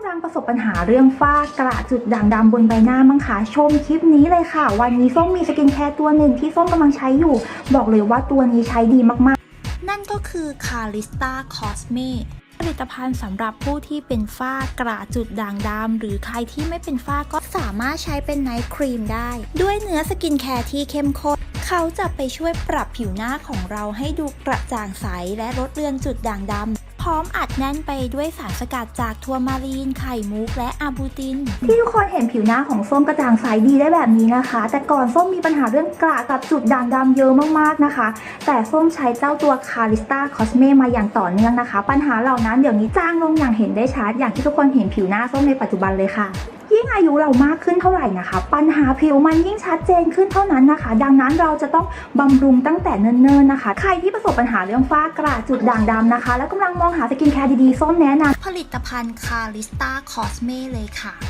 กำลังประสบปัญหาเรื่องฝ้ากระจุดด่างดำบนใบหน้ามั้งคะชมคลิปนี้เลยค่ะ วันนี้ส้มมีสกินแคร์ตัวหนึ่งที่ส้มกำลังใช้อยู่ บอกเลยว่าตัวนี้ใช้ดีมากๆ นั่นก็คือ Calista Cosme ผลิตภัณฑ์สำหรับผู้ที่เป็นฝ้ากระจุดด่างดำหรือใครที่ไม่เป็นฝ้าก็สามารถใช้เป็นไนท์ครีมได้ ด้วยเนื้อสกินแคร์ที่เข้มข้นเขาจะไปช่วยปรับผิวหน้าของเราให้ดูกระจ่างใสและลดเลือนจุดด่างดำ พร้อมอัดแน่นไปด้วยสารสกัดจากทัวร์มารีน ไข่มุกและอาบูติน ที่ทุกคนเห็นผิวหน้าของส้มกระจ่างใสดีได้แบบนี้นะคะ แต่ก่อนส้มมีปัญหาเรื่องกระกับจุดด่างดำเยอะมากๆนะคะ แต่ส้มใช้เจ้าตัวคาริสตาคอสเมมาอย่างต่อเนื่องนะคะ ปัญหาเหล่านั้นเดี๋ยวนี้จางลงอย่างเห็นได้ชัดอย่างที่ทุกคนเห็นผิวหน้าส้มในปัจจุบันเลยค่ะ ยิ่งอายุเรามากขึ้นเท่าไหร่นะคะ ปัญหาผิวมันยิ่งชัดเจนขึ้นเท่านั้นนะคะ ดังนั้นเราจะต้องบำรุงตั้งแต่เนิ่นๆนะคะ ใครที่ประสบปัญหาเรื่องฝ้ากระจุดด่างดำนะคะ แล้วกำลังมองหาสกินแคร์ดีๆส้มแนะนำผลิตภัณฑ์คาริสตาคอสเมเลยค่ะ